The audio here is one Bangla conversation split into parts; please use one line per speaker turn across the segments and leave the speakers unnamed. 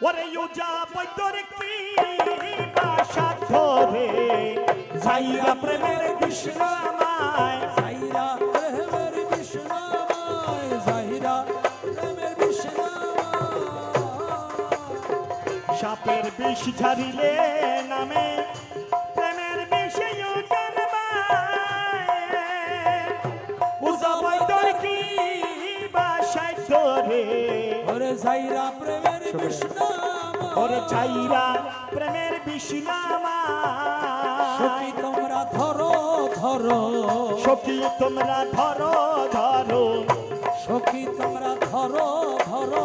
ওরে ইউজা বৈদ্যর কি বাসা ধরে যাইরা প্রেমের কৃষ্ণামায়
যাইরা প্রেমের বিষ্ণামায় যাইরা প্রেমের বিষ্ণামায়
সাপের বিষ ঝারিলে নামে বাসায় রে
ওরে জাহিরা প্রেমের বিষ্ণামায়
ওরে চাইরা প্রেমের বিষ্ণামা
সখী তোমরা ধরো ধরো।
সখী তোমরা ধরো ধরো।
সখী তোমরা ধরো ধরো।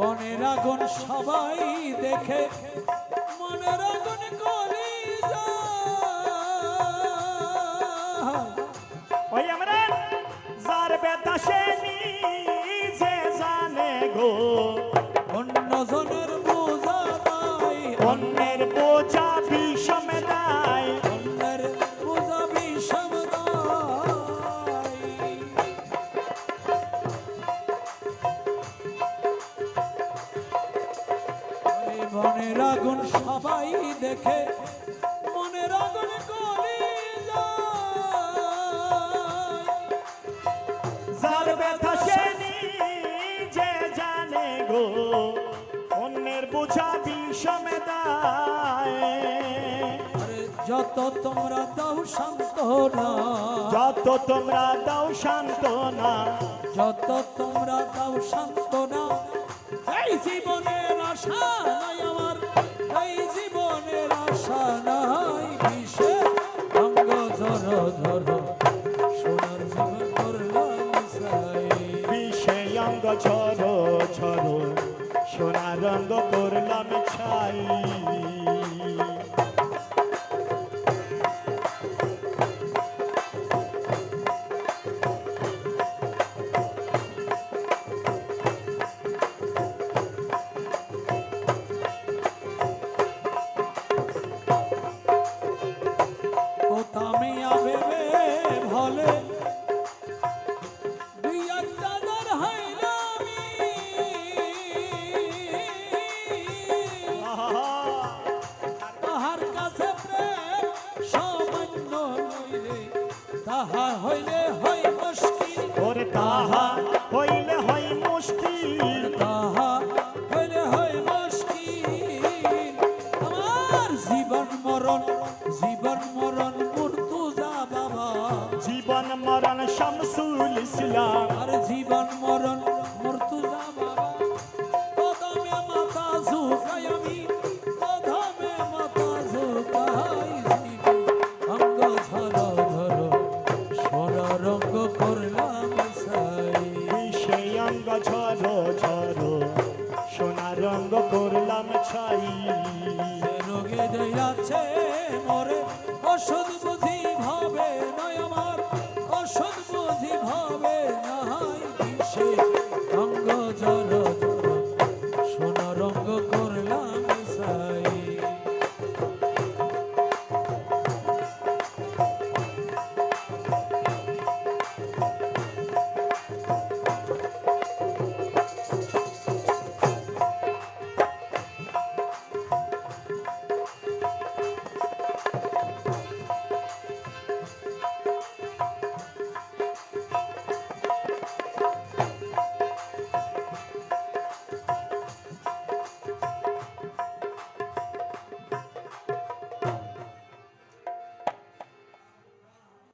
বনের আগুন সবাই দেখে মনের আগুন করি
ওই
বনের আগুন সবাই দেখে মনের আগুন কলি
যার ব্যথা সে নিজে জানে গো অন্যের বোঝা বিষমে
যত তোমরা দাও শান্ত না
যত তোমরা দাও সান্ত্বনা
যত তোমরা দাও শান্ত না এই জীবনের আশা অঙ্গ
ঝরো ঝরো সোনা রঙ্গ করলাম ছাই।
tá. রঙ্গ করলাম
ছাই।
রোগে যাচ্ছে মরে অসুধ বুঝি